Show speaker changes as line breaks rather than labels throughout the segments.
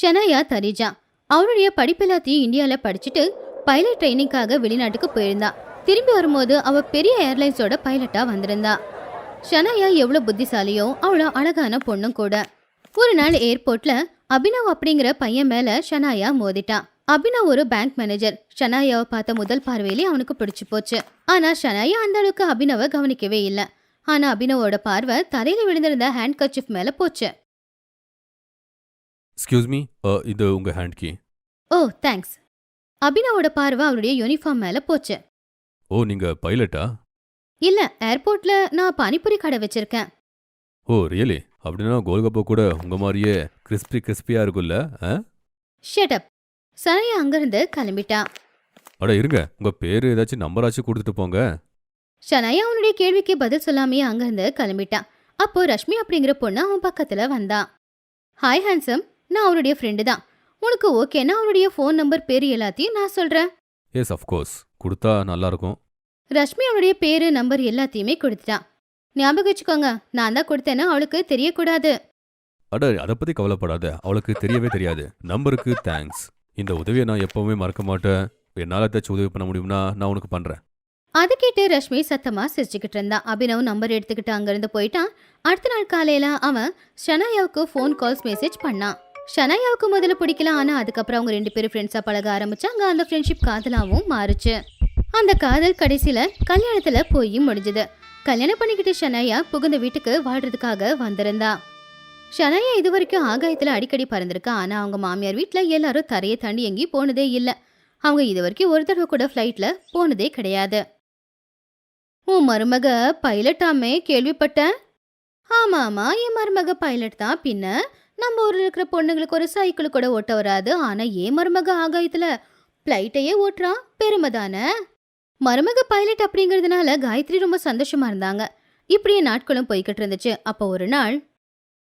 ஷனாயா தரிஜா அவளுடைய படிப்பெல்லாத்தையும் இந்தியாவில் படிச்சுட்டு பைலட் ட்ரைனிங்காக வெளிநாட்டுக்கு போயிருந்தா. திரும்பி வரும்போது அவ பெரிய ஏர்லைன்ஸோட பைலட்டா வந்திருந்தா. ஷனாயா எவ்வளோ புத்திசாலியோ அவ்வளோ அழகான பொண்ணும் கூட. ஒரு நாள் ஏர்போர்ட்ல அபினவ் அப்படிங்கிற பையன் மேல ஷனாயா மோதிட்டான் அபினவ் ஒரு பேங்க் மேனேஜர் ஷனாயாவை பார்த்த முதல் பார்வையிலே அவனுக்கு பிடிச்சு போச்சு. ஆனா ஷனாயா அந்த அளவுக்கு அபினவை கவனிக்கவே இல்லை. ஆனா அபினவோட பார்வை தரையில விழுந்திருந்த ஹேண்ட் கர்ச்சிஃப் மேல போச்சு.
எக்ஸ்கியூஸ் மீ இது உங்க ஹேண்ட் கீ
ஓ தேங்க்ஸ் அபினவோட பார்வை அவருடைய யூனிஃபார்ம் மேல போச்சு.
ஓ நீங்க பைலட்டா
இல்ல ஏர்போர்ட்ல நான் பானிபூரி கடை வச்சிருக்கேன்.
ஓ ரியலி அப்படின்னா கோல்கப்பா கூட உங்க மாதிரியே கிறிஸ்பி கிறிஸ்பியா இருக்கும்ல ஆ?
ஷட் அப் சனையா அங்கிருந்து கிளம்பிட்டான்
அட இருங்க. உங்க பேரு ஏதாச்சும் நம்பராச்சும் கொடுத்துட்டு போங்க.
ஷனாயா அவனுடைய கேள்விக்கு பதில் சொல்லாமையே அங்கிருந்து கிளம்பிட்டான் அப்போ ரஷ்மி அப்படிங்கிற பொண்ணு அவன் பக்கத்துல வந்தான் ஹாய் ஹான்சம் நான் அவனுடைய ஃப்ரெண்டு தான். உனக்கு ஓகேன்னா அவனுடைய ஃபோன் நம்பர் பேர் எல்லாத்தையும் நான் சொல்றேன்.
எஸ் அஃப்கோர்ஸ் கொடுத்தா நல்லா இருக்கும்
ரஷ்மி அவனுடைய பேரு நம்பர் எல்லாத்தையுமே கொடுத்துட்டான் ஞாபகம் வச்சுக்கோங்க நான் தான் கொடுத்தேன்னா அவளுக்கு தெரியக்கூடாது.
அட அதை பத்தி கவலைப்படாத. அவளுக்கு தெரியவே தெரியாது. நம்பருக்கு தேங்க்ஸ் இந்த உதவியை நான் எப்பவுமே மறக்க மாட்டேன். என்னால ஏதாச்சும் உதவி பண்ண முடியும்னா நான் உனக்கு பண்றேன்.
அதை கேட்டு ரஷ்மி சத்தமா சிரிச்சுக்கிட்டு இருந்தான். அபினவ் நம்பர் எடுத்துக்கிட்டு அங்கிருந்து போயிட்டான். அடுத்த நாள் காலையில அவன் ஷனாயாவுக்கு ஃபோன் கால்ஸ் மெசேஜ் பண்ணான். ஷனாயாவுக்கு முதல்ல பிடிக்கல ஆனால் அதுக்கப்புறம் அவங்க ரெண்டு பேரும் ஃப்ரெண்ட்ஸாக பழக ஆரம்பிச்சாங்க. அந்த ஃப்ரெண்ட்ஷிப் காதலாகவும் மாறுச்சு. அந்த காதல் கடைசியில் கல்யாணத்தில் போய் முடிஞ்சது. கல்யாணம் பண்ணிக்கிட்டு ஷனாயா புகுந்த வீட்டுக்கு வாழ்றதுக்காக வந்திருந்தா. ஷனாயா இது வரைக்கும் ஆகாயத்தில் அடிக்கடி பறந்திருக்கா. ஆனால் அவங்க மாமியார் வீட்டில் எல்லாரும் தரையை தாண்டி எங்கேயும் போனதே இல்லை. அவங்க இது வரைக்கும் ஒரு தடவை கூட ஃப்ளைட்டில் போனதே கிடையாது. உன் மருமக பைலட்டாமே கேள்விப்பட்டேன். ஆமாம் ஆமாம் என் மருமக பைலட் தான். பின்ன நம்ம ஊரில் இருக்கிற பொண்ணுங்களுக்கு ஒரு சைக்கிள் கூட ஓட்ட வராது. ஆனால் ஏன் மருமக ஆகாயத்தில் ஃப்ளைட்டையே ஓட்டுறான் பெருமை தானே? மருமக பைலட் அப்படிங்கிறதுனால காயத்ரி ரொம்ப சந்தோஷமா இருந்தாங்க. இப்படியே நாட்களும் போய்கிட்டு இருந்துச்சு. அப்போ ஒரு நாள்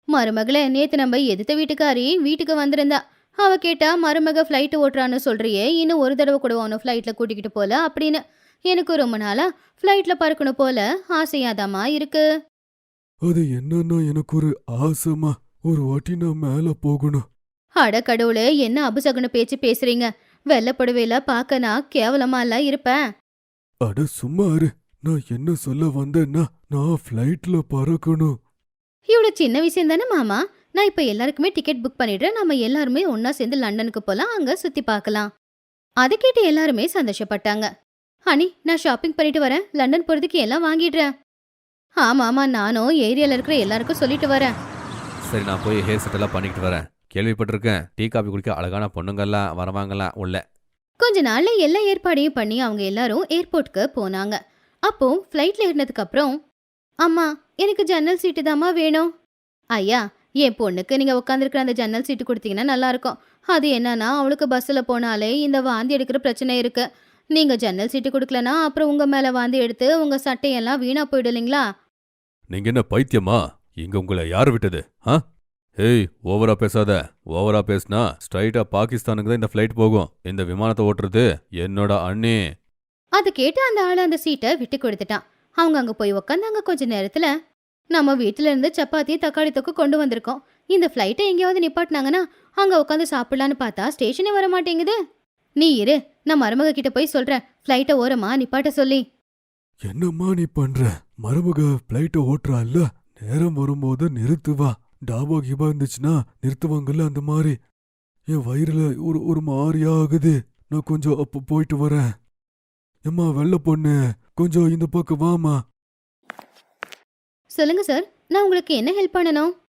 மருமகளே நேற்று நம்ம எதிர்த்த வீட்டுக்காரி வீட்டுக்கு வந்திருந்தா. அவ கேட்டா மருமக ஃப்ளைட்டு ஓட்டுறான்னு சொல்றியே. இன்னும் ஒரு தடவை கூட உன்னை ஃப்ளைட்டில் கூட்டிக்கிட்டு போல? அப்படின்னு. எனக்கு ரொம்ப நாளா ஃப்ளைட்டில் பறக்கணும் போல. ஆசையாதாமா இருக்கு.
அது என்னன்னா எனக்கு ஒரு ஆசைமா ஒரு வாட்டி நான் மேல போகணும்.
அட கடவுளே என்ன அபசகுன பேச்சு பேசுறீங்க? வெள்ளப்படுவேல பார்க்க நான் கேவலமா எல்லாம் இருப்பேன்.
அட சும்மா இரு. நான் என்ன சொல்ல வந்தேன்னா நான் ஃப்ளைட்ல பறக்கணும்.
இவ்வளவு சின்ன விஷயம் தானே மாமா? நான் இப்ப எல்லாருக்குமே டிக்கெட் புக் பண்ணிடுறேன். நம்ம எல்லாருமே ஒன்னா சேர்ந்து லண்டனுக்கு போலாம் அங்க சுத்தி பார்க்கலாம். அதை கேட்டு எல்லாருமே சந்தோஷப்பட்டாங்க. ஹனி நான் ஷாப்பிங் பண்ணிட்டு வரேன். லண்டன் போறதுக்கு எல்லாம் வாங்கிடுறேன். ஆமா ஆமா நானும் ஏரியால இருக்கிற எல்லாருக்கும் சொல்லிட்டு வரேன்.
சரி நான் போய் ஹேர் செட் எல்லாம் பண்ணிக்கிட்டு வரேன். கேள்விப்பட்டிருக்கேன். டீ காபி குடிக்க அழகான பொண்ணுங்கெல்லாம் வரவாங்கலாம் உள்ள.
கொஞ்ச நாள்ல எல்லா ஏற்பாடையும் பண்ணி அவங்க எல்லாரும் ஏர்போர்ட்க்கு போனாங்க. அப்போ ஃப்ளைட்ல ஏறினதுக்கு அப்புறம் அம்மா எனக்கு ஜன்னல் சீட்டு தாம்மா வேணும். ஐயா என் பொண்ணுக்கு நீங்க உட்காந்துருக்கிற அந்த ஜன்னல் சீட்டு கொடுத்தீங்கன்னா நல்லா இருக்கும் அது என்னன்னா அவளுக்கு பஸ்ஸில் போனாலே இந்த வாந்தி எடுக்கிற பிரச்சனை இருக்கு. நீங்க ஜன்னல் சீட்டு கொடுக்கலனா அப்புறம் உங்க மேல வாந்தி எடுத்து உங்க சட்டையெல்லாம் வீணா போயிடும் இல்லைங்களா?
நீங்க என்ன பைத்தியமா? இங்க உங்களை யார் விட்டது ஆ? ஏய் ஓவரா பேசாத. ஓவரா பேசினா ஸ்ட்ரைட்டா பாகிஸ்தானுக்கு தான் இந்த ஃப்ளைட் போகும். இந்த விமானத்தை ஓட்டுறது என்னோட அண்ணே.
அதை கேட்டு அந்த ஆள் அந்த சீட்டை விட்டு கொடுத்துட்டான். அவங்க அங்க போய் உக்காந்தாங்க கொஞ்ச நேரத்துல. நம்ம வீட்டுல இருந்து சப்பாத்தி தக்காளி தொக்கு கொண்டு வந்திருக்கோம். இந்த ஃப்ளைட்டை எங்கேயாவது நிப்பாட்டினாங்கன்னா அங்க உட்காந்து சாப்பிடலான்னு பார்த்தா ஸ்டேஷனே வர மாட்டேங்குது. நீ இரு நான் மருமக கிட்ட போய் சொல்றேன். ஃப்ளைட்டை ஓரமா நிப்பாட்ட சொல்லி.
என்னம்மா நீ பண்ற? மருமக ஃப்ளைட்டை ஓட்டுறாள்ல நேரம் வரும்போது நிறுத்துவா டாபா கிபா இருந்துச்சுன்னா நிறுத்துவாங்கல்ல அந்த மாதிரி. என் வயிறுல ஒரு ஒரு மாதிரியா ஆகுது. நான் கொஞ்சம் அப்போ போயிட்டு வரேன். எம்மா வெள்ள பொண்ணு கொஞ்சம் இந்த பக்கம் வாமா
சொல்லுங்க சார் நான் உங்களுக்கு என்ன ஹெல்ப் பண்ணணும்?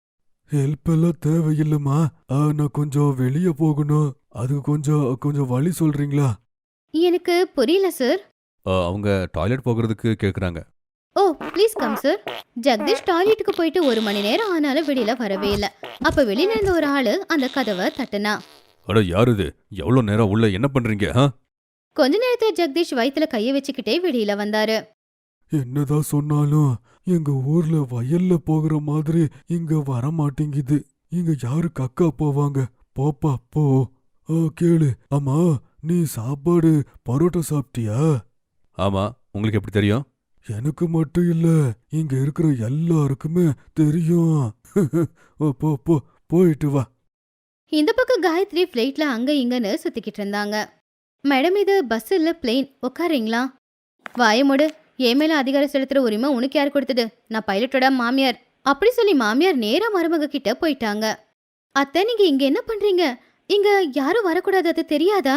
ஹெல்ப் எல்லாம் தேவையில்லைம்மா. ஆ, நான் கொஞ்சம் வெளியே போகணும். அதுக்கு கொஞ்சம் கொஞ்சம் வழி சொல்றீங்களா?
எனக்கு புரியல சார்.
அவங்க டாய்லெட் போகிறதுக்கு கேக்குறாங்க.
Oh please come sir Jagadish டாய்லெட்டுக்கு போயிட்டு ஒரு மணி நேரம் ஆனாலும் வெளியில வரவே இல்ல. அப்ப வெளியில இருந்த ஒரு ஆளு அந்த கதவை தட்டுனா.
அட யார் இது? எவ்வளோ நேரம் உள்ள என்ன பண்றீங்க ஆ?
கொஞ்ச நேரத்துல ஜெகதீஷ் வயித்துல கைய வச்சுக்கிட்டே வெளியில வந்தாரு.
என்னதான் சொன்னாலும் எங்க ஊர்ல வயல்ல போகிற மாதிரி இங்க வர மாட்டேங்குது இங்க யாரு கக்கா போவாங்க? போப்பா போ ஆ, கேளு. ஆமா நீ சாப்பாடு பரோட்டா சாப்பிட்டியா?
ஆமா உங்களுக்கு எப்படி தெரியும்?
எனக்கு மட்டும் இல்ல இங்க இருக்கிற எல்லாருக்குமே தெரியும். ஓ, போ போ போயிட்டு வா.
இந்த பக்கம் காயத்ரி ஃப்ளைட்ல அங்க இங்கன்னு சுத்திக்கிட்டு இருந்தாங்க. மேடம் இது பஸ் இல்ல பிளேன் உட்காருங்களா வாயமோடு என் மேல அதிகாரம் செலுத்துற உரிமை உனக்கு யார் கொடுத்தது? நான் பைலட்டோட மாமியார். அப்படி சொல்லி மாமியார் நேரா மருமக கிட்ட போயிட்டாங்க. அத்தை நீங்க இங்க என்ன பண்றீங்க? இங்க யாரும் வரக்கூடாது அது தெரியாதா?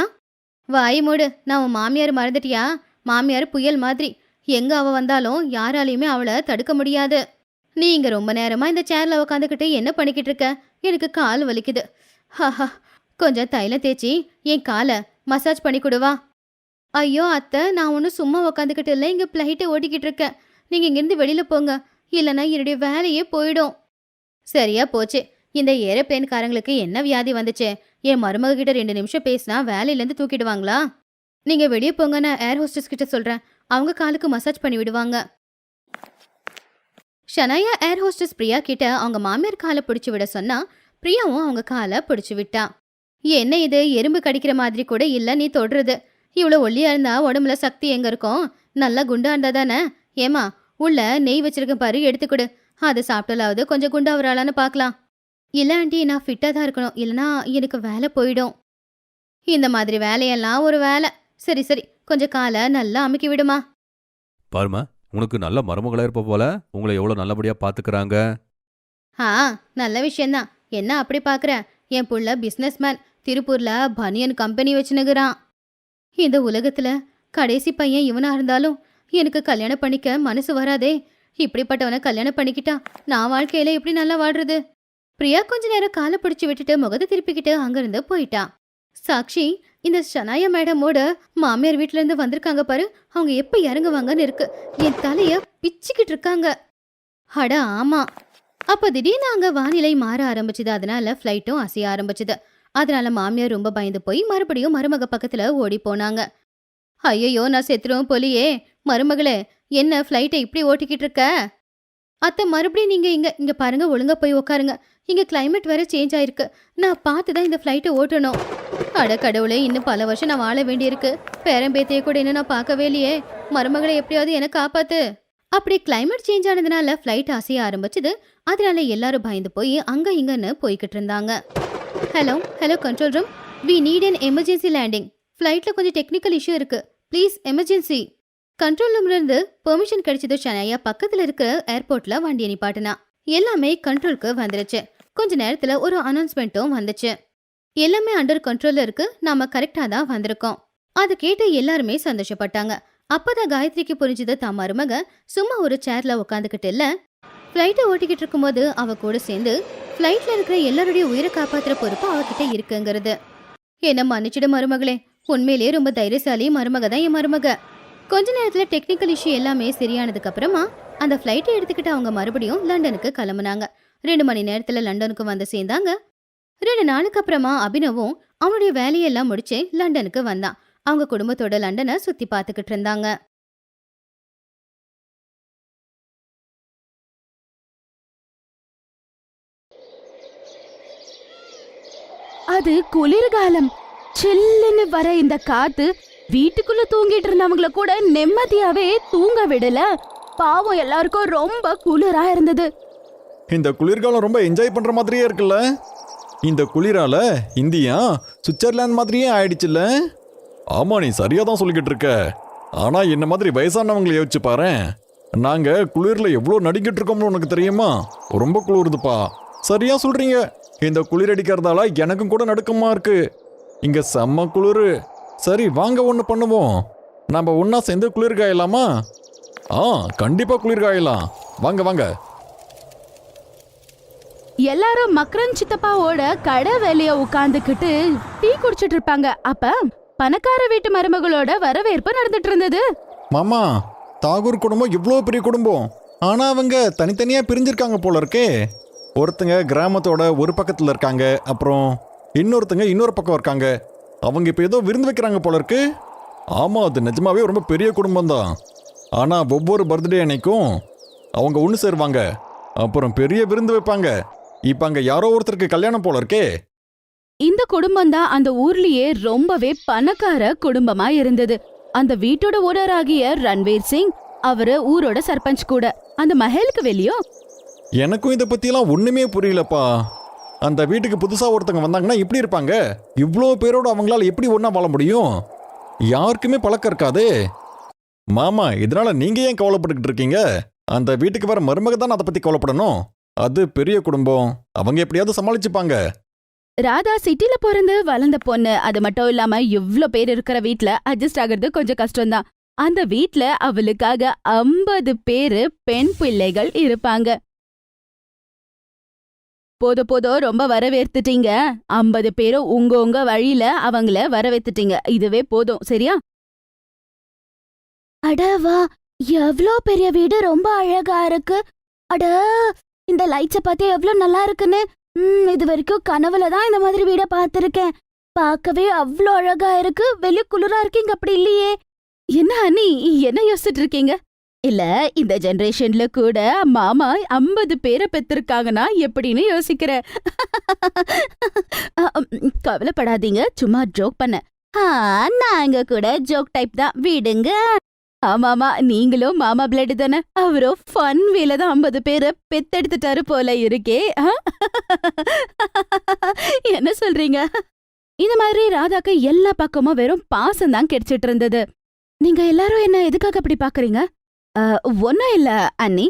வாயமோடு நான் உன் மாமியார் மறந்துட்டியா? மாமியார் புயல் மாதிரி. எங்க அவ வந்தாலும் யாராலையுமே அவளை தடுக்க முடியாது. நீ இங்கே ரொம்ப நேரமா இந்த சேர்ல உட்காந்துக்கிட்டு என்ன பண்ணிக்கிட்டு இருக்க? எனக்கு கால் வலிக்குது. ஹஹா கொஞ்சம் தைலம் தேய்ச்சி என் காலை மசாஜ் பண்ணி கொடுவா ஐயோ அத்தை நான் ஒன்றும் சும்மா உக்காந்துக்கிட்டு இல்லை இங்கே ஃப்ளைட்டை ஓட்டிக்கிட்டு இருக்கேன். நீங்கள் இங்கேருந்து வெளியில் போங்க. இல்லைன்னா என்னுடைய வேலையே போயிடும். சரியா போச்சு. இந்த ஏரோப்ளேன்காரங்களுக்கு என்ன வியாதி வந்துச்சு? என் மருமக கிட்ட ரெண்டு நிமிஷம் பேசினா வேலையிலேருந்து தூக்கிடுவாங்களா? நீங்கள் வெளியே போங்க நான் ஏர் ஹோஸ்டஸ் கிட்ட சொல்கிறேன் அவங்க காலுக்கு மசாஜ் பண்ணி விடுவாங்க. ஷனாயா ஏர் ஹோஸ்டஸ் பிரியா கிட்ட அவங்க மாமியார் காலை பிடிச்சி விட சொன்னா பிரியாவும் அவங்க காலை பிடிச்சி விட்டா. என்ன இது? எறும்பு கடிக்கிற மாதிரி கூட இல்ல நீ தொடுறது. இவ்வளோ ஒல்லியா இருந்தா உடம்புல சக்தி எங்க இருக்கும்? நல்லா குண்டா இருந்தா தானே? ஏமா உள்ள நெய் வச்சிருக்க பாரு எடுத்துக்கொடு அதை சாப்பிட்டலாவது கொஞ்சம் குண்டா வராளான்னு பார்க்கலாம். இல்ல ஆண்டி நான் ஃபிட்டா தான் இருக்கணும். இல்லனா எனக்கு வேலை போயிடும். இந்த மாதிரி வேலையெல்லாம் ஒரு வேலை. சரி சரி. கொஞ்சம் காலை நல்லா அமுக்கி விடுமா?
பாருமா உனக்கு நல்ல மருமகளா இருப்ப போல உங்களை எவ்வளவு நல்லபடியா பாத்துக்கறாங்க?
ஆ நல்ல விஷயம்தான். என்ன அப்படி பார்க்குற என் புள்ள பிஸ்னஸ்மேன் திருப்பூர்ல பனியன் கம்பெனி வச்சுனுக்குறான் இந்த உலகத்துல கடைசி பையன் இவனா இருந்தாலும் எனக்கு கல்யாணம் பண்ணிக்க மனசு வராதே. இப்படிப்பட்டவனை கல்யாணம் பண்ணிக்கிட்டா நான் வாழ்க்கையில எப்படி நல்லா வாடுறது பிரியா கொஞ்ச நேரம் காலை பிடிச்சு விட்டுட்டு முகத்தை திருப்பிக்கிட்டு அங்கிருந்து போயிட்டா. சாக்ஷி இந்த ஷனாயா மேடமோட மாமியார் வீட்ல இருந்து வந்திருக்காங்க பாரு. அவங்க எப்ப இறங்குவாங்கன்னு இருக்கு. என் தலைய பிச்சுக்கிட்டு இருக்காங்க. அட ஆமா. அப்ப திடீர்னு அங்க வானிலை மாற ஆரம்பிச்சது. அதனால ஃப்ளைட்டும் அசைய ஆரம்பிச்சது. அதனால மாமியார் ரொம்ப பயந்து போய் மறுபடியும் மருமக பக்கத்துல ஓடி போனாங்க. ஐயையோ நான் செத்துருவோம் போலியே. மருமகளே என்ன ஃப்ளைட்டை இப்படி ஓட்டிக்கிட்டு இருக்க? அத்தை மறுபடியும் நீங்க இங்க இங்க பாருங்க ஒழுங்கா போய் உட்காருங்க இங்க கிளைமேட் வேற சேஞ்ச் ஆயிருக்கு. நான் பார்த்து தான் இந்த ஃப்ளைட்டை ஓட்டணும். அட கடவுளே இன்னும் பல வருஷம் நான் வாழ வேண்டியிருக்கு. பேரம்பேத்தைய கூட இன்னும் நான் பார்க்கவே இல்லையே. மருமகளை எப்படியாவது என்ன காப்பாத்து. அப்படி கிளைமேட் சேஞ்ச் ஆனதுனால ஃப்ளைட் அசைய ஆரம்பிச்சது. அதனால எல்லாரும் பயந்து போய் அங்க இங்கன்னு போய்கிட்டு இருந்தாங்க. Hello hello control room we need an emergency landing ஃப்ளைட்ல கொஞ்சம் டெக்னிக்கல் இஷ்யூ இருக்கு. ப்ளீஸ் எமர்ஜென்சி கண்ட்ரோல் ரூம்ல இருந்து பெர்மிஷன் கிடைச்சது ஷனையா பக்கத்துல இருக்கிற ஏர்போர்ட்ல வண்டியை நிப்பாட்டினா. எல்லாமே கண்ட்ரோலுக்கு வந்துருச்சு. கொஞ்ச நேரத்துல ஒரு அனௌன்ஸ்மெண்ட்டும் வந்துச்சு. எல்லாமே அண்டர் கண்ட்ரோல்ல இருக்கு. நாம கரெக்டா தான் வந்திருக்கோம். அதை கேட்டு எல்லாருமே சந்தோஷப்பட்டாங்க. அப்பதான் காயத்ரிக்கு புரிஞ்சது தான் மருமக சும்மா ஒரு சேர்ல உட்காந்துக்கிட்டு இல்ல. ஃப்ளைட்டை ஓட்டிக்கிட்டு இருக்கும்போது அவ கூட சேர்ந்து ஃப்ளைட்ல இருக்கிற எல்லாருடைய உயிரை காப்பாத்துற பொறுப்பு அவகிட்ட இருக்குங்கிறது. என்ன மன்னிச்சிடு மருமகளே. உண்மையிலேயே ரொம்ப தைரியசாலி மருமக தான் என் மருமக. கொஞ்ச நேரத்துல டெக்னிக்கல் இஷ்யூ எல்லாமே சரியானதுக்கு அப்புறமா அந்த ஃப்ளைட்டை எடுத்துக்கிட்டு அவங்க மறுபடியும் லண்டனுக்கு கிளம்புனாங்க. ரெண்டு மணி நேரத்துல லண்டனுக்கு வந்து சேர்ந்தாங்க. ரெண்டு நாளுக்கு அப்புறமா அபினவும் அவனுடைய வேலையெல்லாம் முடிச்சு லண்டனுக்கு வந்தான். அவங்க குடும்பத்தோட லண்டனை சுத்தி பார்த்துக்கிட்டு இருந்தாங்க.
அது குளிர்காலம். சில்லுன்னு வர இந்த காத்து வீட்டுக்குள்ள தூங்கிட்டு இருந்தவங்கள கூட நிம்மதியாவே தூங்க விடல. பாவம் எல்லாருக்கும் ரொம்ப குளிரா இருந்தது.
இந்த குளிர்காலம் ரொம்ப என்ஜாய் பண்ற மாதிரியே இருக்குல்ல? இந்த குளிரால இந்தியா சுவிட்சர்லாந்து மாதிரியே ஆயிடுச்சுல்ல? ஆமா நீ சரியா தான் சொல்லிக்கிட்டு இருக்க. ஆனா என்ன மாதிரி வயசானவங்களை யோசிச்சு பாரேன். நாங்க குளிர்ல எவ்வளோ நடிக்கிட்டு இருக்கோம்னு உனக்கு தெரியுமா? ரொம்ப குளிருதுப்பா. சரியா சொல்றீங்க. இந்த குளிர் அடிக்கிறதால எனக்கும் கூட நடுக்கமா இருக்கு. இங்க செம்ம குளிர். சரி வாங்க ஒன்று பண்ணுவோம். நம்ம ஒன்றா சேர்ந்து குளிர் காயலாமா? ஆ கண்டிப்பா குளிர் காயலாம். வாங்க வாங்க.
எல்லாரும் மக்ரன் சித்தப்பாவோட கடை வெளிய உட்காந்துக்கிட்டு டீ குடிச்சிட்டு இருப்பாங்க. அப்ப பணக்கார வீட்டு மருமகளோட வரவேற்பு நடந்துட்டு இருந்தது.
மாமா தாகூர் குடும்பம் இவ்வளோ பெரிய குடும்பம். ஆனால் அவங்க தனித்தனியாக பிரிஞ்சிருக்காங்க போல இருக்கே. ஒருத்தங்க கிராமத்தோட ஒரு பக்கத்தில் இருக்காங்க அப்புறம் இன்னொருத்தங்க இன்னொரு பக்கம் இருக்காங்க. அவங்க இப்போ ஏதோ விருந்து வைக்கிறாங்க போல இருக்கு. ஆமாம் அது நிஜமாவே ரொம்ப பெரிய குடும்பம் தான் ஆனால் ஒவ்வொரு பர்த்டே அன்னைக்கும் அவங்க ஒன்று சேருவாங்க. அப்புறம் பெரிய விருந்து வைப்பாங்க. இப்போ அங்கே யாரோ ஒருத்தருக்கு கல்யாணம் போல இருக்கே.
இந்த குடும்பம் தான் அந்த ஊர்லயே ரொம்பவே பணக்கார குடும்பமா இருந்தது. அந்த வீட்டோட ஓனர் ஆகிய ரன்வீர் சிங் அவரு ஊரோட சர்பஞ்ச் கூட. அந்த மஹலுக்கு வெளியோ
எனக்கும் இதை பற்றியெல்லாம் ஒன்றுமே புரியலப்பா. அந்த வீட்டுக்கு புதுசா ஒருத்தங்க வந்தாங்கன்னா எப்படி இருப்பாங்க? இவ்வளோ பேரோட அவங்களால எப்படி ஒண்ணா வாழ முடியும்? யாருக்குமே பழக்கம் இருக்காதே. மாமா இதனால நீங்க ஏன் கவலைப்பட்டுக்கிட்டு இருக்கீங்க? அந்த வீட்டுக்கு வர மருமக தான் அதை பத்தி கவலைப்படணும். அது பெரிய குடும்பம். அவங்க எப்படியாவது சமாளிச்சுப்பாங்க.
ராதா சிட்டில பிறந்து வளர்ந்த பொண்ணு. அது மட்டும் இல்லாம இவ்ளோ பேர் இருக்கிற வீட்ல அட்ஜஸ்ட் ஆகுறது கொஞ்சம் கஷ்டம்தான். அந்த வீட்ல அவளுக்காக ஐம்பது பேரு பெண் பிள்ளைகள் இருப்பாங்க. போதும் போதும் ரொம்ப வரவேற்றுட்டீங்க ஐம்பது பேரும் உங்க உங்க வழியில அவங்கள வரவேத்துட்டீங்க. இதுவே போதும் சரியா? அடவா எவ்ளோ பெரிய வீடு ரொம்ப அழகா இருக்கு. அட இந்த லைட்ஸ பார்த்தே எவ்ளோ நல்லா இருக்குன்னு. ம் இது வரைக்கும் கனவுல தான் இந்த மாதிரி வீட பார்த்திருக்கேன். பார்க்கவே அவ்ளோ அழகா இருக்கு. வெளிய குளிரா இருக்கீங்க அப்படி இல்லையே. என்ன அண்ணி என்ன யோசிச்சுட்டு இருக்கீங்க இல்ல இந்த ஜெனரேஷன்ல கூட மாமா ஐம்பது பேரை பெத்திருக்காங்கன்னா எப்படின்னு யோசிக்கிற. கவலைப்படாதீங்க. சும்மா ஜோக் பண்ண. நாங்க கூட ஜோக் டைப் தான். விடுங்க. ஆமாமா நீங்களும் மாமா பிளட் தானே? அவரோ ஃபன் வேல தான் ஐம்பது பேரை பெத்தெடுத்துட்டாரு போல இருக்கே. என்ன சொல்றீங்க? இந்த மாதிரி ராதாக்கு எல்லா பக்கமும் வெறும் பாசம் தான் கிடைச்சிட்டு இருந்தது. நீங்க எல்லாரும் என்ன எதுக்காக அப்படி பாக்குறீங்க? ஒன்னும் இல்ல அண்ணி.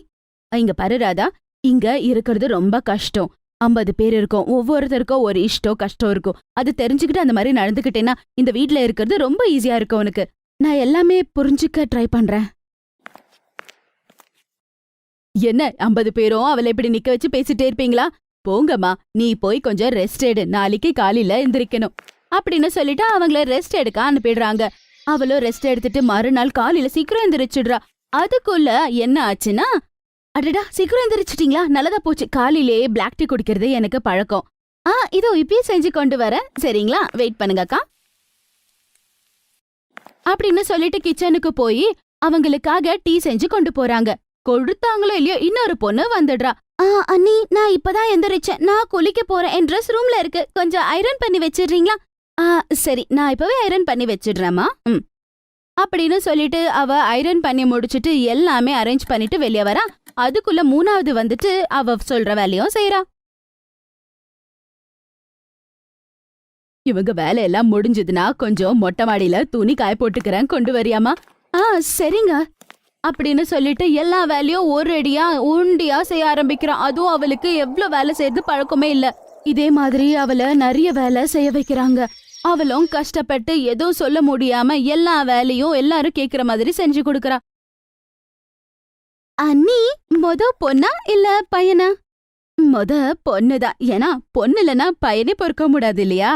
இங்க பாரு ராதா இங்க இருக்கிறது ரொம்ப கஷ்டம். ஐம்பது பேர் இருக்கும் ஒவ்வொருத்தருக்கும் ஒரு இஷ்டம் கஷ்டம் இருக்கும். அது தெரிஞ்சுக்கிட்டு அந்த மாதிரி நடந்துக்கிட்டேன்னா இந்த வீட்ல இருக்கிறது ரொம்ப ஈஸியா இருக்கும் உனக்கு. நான் எல்லாமே புரிஞ்சுக்க ட்ரை பண்றேன். என்ன ஐம்பது பேரும் அவளை இப்படி நிக்க வச்சு பேசிட்டே இருப்பீங்களா? போங்கம்மா நீ போய் கொஞ்சம் ரெஸ்ட் எடு. நாளைக்கு காலையில எந்திரிக்கணும். அப்படின்னு சொல்லிட்டு அவங்கள ரெஸ்ட் எடுக்க அனுப்பிடுறாங்க. அவளும் ரெஸ்ட் எடுத்துட்டு மறுநாள் காலையில சீக்கிரம் எந்திரிச்சிடுறா. அதுக்குள்ள என்ன ஆச்சுன்னா அடடா சீக்கிரம் எந்திரிச்சிட்டீங்களா? நல்லதா போச்சு. காலையிலேயே பிளாக் டீ குடிக்கிறது எனக்கு பழக்கம். ஆ இதோ இப்பயே செஞ்சு கொண்டு வரேன். சரிங்களா? வெயிட் பண்ணுங்கக்கா அப்படின்னு சொல்லிட்டு கிச்சனுக்கு போய் அவங்களுக்காக டீ செஞ்சு கொண்டு போறாங்க. கொடுத்தாங்களோ இல்லையோ இன்னொரு பொண்ணு வந்துடுறா. ஆ அண்ணி நான் இப்பதான் எந்திரிச்சேன். நான் குளிக்க போறேன். என் ட்ரெஸ் ரூம்ல இருக்கு. கொஞ்சம் ஐரன் பண்ணி வச்சிடுறீங்களா? ஆ சரி. நான் இப்பவே ஐரன் பண்ணி வச்சிடுறேம்மா. ம். அப்படின்னு சொல்லிட்டு அவ ஐரன் பண்ணி முடிச்சிட்டு எல்லாமே அரேஞ்ச் பண்ணிட்டு வெளியே வரா. அதுக்குள்ள மூணாவது வந்துட்டு அவ சொல்ற வேலையும் செய்யறா இவங்க வேலையெல்லாம் முடிஞ்சதுன்னா கொஞ்சம் மொட்டை மாடியில துணி காய போட்டுக்கிறேன் கொண்டு வரியாமா ஆ சரிங்க. அப்படின்னு சொல்லிட்டு எல்லா வேலையும் ஒரு அடியா உண்டியா செய்ய ஆரம்பிக்கிறான். அதுவும் அவளுக்கு எவ்ளோ வேலை செய்யறது பழக்கமே இல்ல. இதே மாதிரி அவளை நிறைய வேலை செய்ய வைக்கிறாங்க. அவளும் கஷ்டப்பட்டு எதுவும் சொல்ல முடியாம எல்லா வேலையும் எல்லாரும் கேக்குற மாதிரி செஞ்சு கொடுக்கறா. அண்ணி மொத பொண்ணா இல்ல பையனா? மொத பொண்ணுதான். ஏன்னா பொண்ணு இல்லைன்னா பையனே பொறுக்க முடியாது இல்லையா?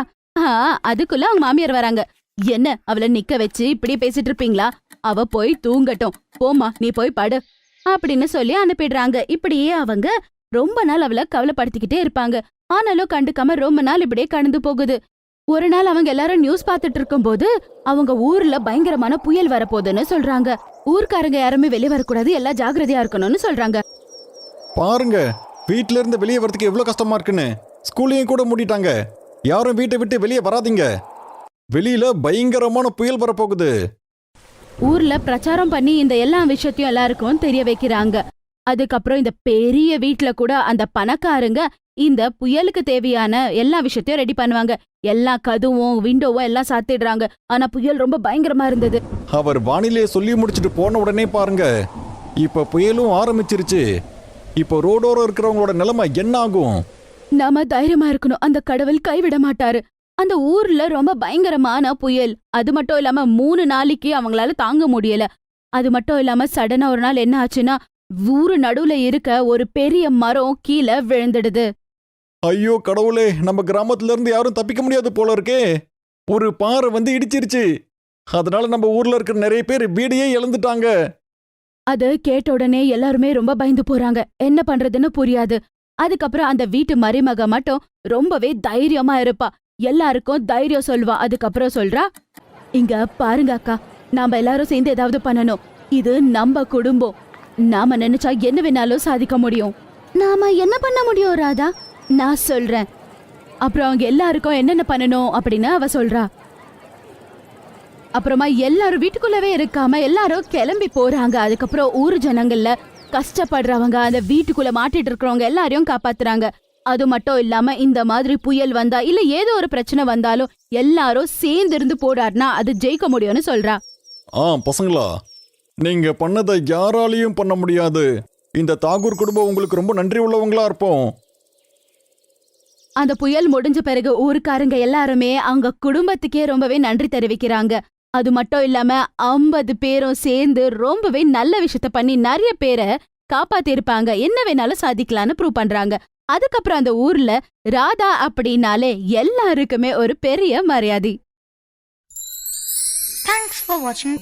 அதுக்குள்ள அவங்க மாமியார் வராங்க. என்ன அவளை நிக்க வச்சு இப்படி பேசிட்டு இருப்பீங்களா? அவ போய் தூங்கட்டும். போமா நீ போய் படு அப்படின்னு சொல்லி அனுப்பிடுறாங்க. இப்படியே அவங்க ரொம்ப நாள் அவளை கவலைப்படுத்திக்கிட்டே இருப்பாங்க. ஆனாலும் கண்டுக்காம ரொம்ப நாள் இப்படியே கடந்து போகுது. ஒரு நாள் அவங்க எல்லாரும் நியூஸ் பார்த்துட்டு இருக்கும்போது அவங்க ஊர்ல பயங்கரமான புயல் வரப்போகுதுன்னு சொல்றாங்க. ஊர்க்காரங்க யாருமே வெளியே வரக்கூடாது எல்லாம் ஜாகிரதையா இருக்கணும்னு சொல்றாங்க.
பாருங்க வீட்ல இருந்து வெளியே வரதுக்கு எவ்வளவு கஷ்டமா இருக்குன்னு. ஸ்கூலையும் கூட மூடிட்டாங்க. யாரும் வீட்டை விட்டு வெளியே வராதீங்க. வெளியில பயங்கரமான புயல் வரப்போகுது.
ஊர்ல பிரச்சாரம் பண்ணி இந்த எல்லா விஷயத்தையும் எல்லாருக்கும் தெரிய வைக்கிறாங்க. அதுக்கப்புறம் இந்த பெரிய வீட்ல கூட அந்த பணக்காரங்க இந்த புயலுக்கு தேவையான எல்லா விஷயத்தையும் ரெடி பண்ணுவாங்க. எல்லா கதவும் விண்டோவும் எல்லாம் சாத்திடுறாங்க. ஆனா புயல் ரொம்ப பயங்கரமா இருந்தது.
அவர் வானிலையை சொல்லி முடிச்சுட்டு போன உடனே பாருங்க. இப்ப புயலும் ஆரம்பிச்சிருச்சு. இப்போ ரோடோரம் இருக்கிறவங்களோட நிலைமை என்ன ஆகும்?
நாம தைரியமா இருக்கணும். அந்த கடவுள் கைவிட மாட்டாரு அந்த ஊர்ல ரொம்ப பயங்கரமான புயல். அது மட்டும் இல்லாம மூணு நாளைக்கு அவங்களால தாங்க முடியல. அது மட்டும் இல்லாம சடனா ஒரு நாள் என்ன ஆச்சுன்னா ஊரு நடுவுல இருக்க ஒரு பெரிய மரம் கீழே விழுந்துடுது.
ஐயோ கடவுளே நம்ம கிராமத்துல இருந்து யாரும் தப்பிக்க முடியாது போல இருக்கே. ஒரு பாறை வந்து இடிச்சிருச்சு. அதனால நம்ம ஊர்ல இருக்கிற நிறைய பேர் வீடையே இழந்துட்டாங்க.
அது கேட்ட உடனே எல்லாருமே ரொம்ப பயந்து போறாங்க. என்ன பண்றதுன்னு புரியாது. அதுக்கப்புறம் அந்த வீட்டு மருமக மட்டும் ரொம்பவே தைரியமா இருப்பா. எல்லாருக்கும் தைரியம் சொல்வா அதுக்கப்புறம் சொல்றா இங்க பாருங்க அக்கா நாம எல்லாரும் சேர்ந்து ஏதாவது பண்ணணும். இது நம்ம குடும்பம். நாம நினைச்சா என்ன வேணாலும் சாதிக்க முடியும். நாம என்ன பண்ண முடியும் ராதா? நான் சொல்றேன். அப்புறம் அவங்க எல்லாருக்கும் என்னென்ன பண்ணணும்? அப்படின்னு அவ சொல்றா. அப்புறமா எல்லாரும் வீட்டுக்குள்ளவே இருக்காம எல்லாரும் கிளம்பி போறாங்க. அதுக்கப்புறம் ஊர் ஜனங்கள்ல கஷ்டப்படுறவங்க அந்த வீட்டுக்குள்ள மாட்டிட்டு இருக்கிறவங்க எல்லாரையும் காப்பாத்துறாங்க. அது மட்டும் இல்லாம இந்த மாதிரி புயல் வந்தா இல்ல ஏதோ ஒரு பிரச்சனை வந்தாலும் எல்லாரும் சேர்ந்து இருந்து போடாருனா அது ஜெயிக்க முடியும்னு சொல்றா.
ஆ பசங்களா நீங்க பண்ணதை யாராலையும் பண்ண முடியாது. இந்த தாகூர் குடும்பம் உங்களுக்கு ரொம்ப நன்றி உள்ளவங்களா இருப்போம்.
அந்த புயல் முடிஞ்ச பிறகு ஊருக்காரங்க எல்லாருமே அவங்க குடும்பத்துக்கே ரொம்பவே நன்றி தெரிவிக்கிறாங்க. அது மட்டும் இல்லாம ஐம்பது பேரும் சேர்ந்து ரொம்பவே நல்ல விஷயத்த பண்ணி நிறைய பேரை காப்பாத்திருப்பாங்க என்ன வேணாலும் சாதிக்கலாம்னு ப்ரூவ் பண்றாங்க. அதுக்கப்புறம் அந்த ஊர்ல ராதா அப்படின்னாலே எல்லாருக்குமே ஒரு பெரிய மரியாதை.
Thanks for watching.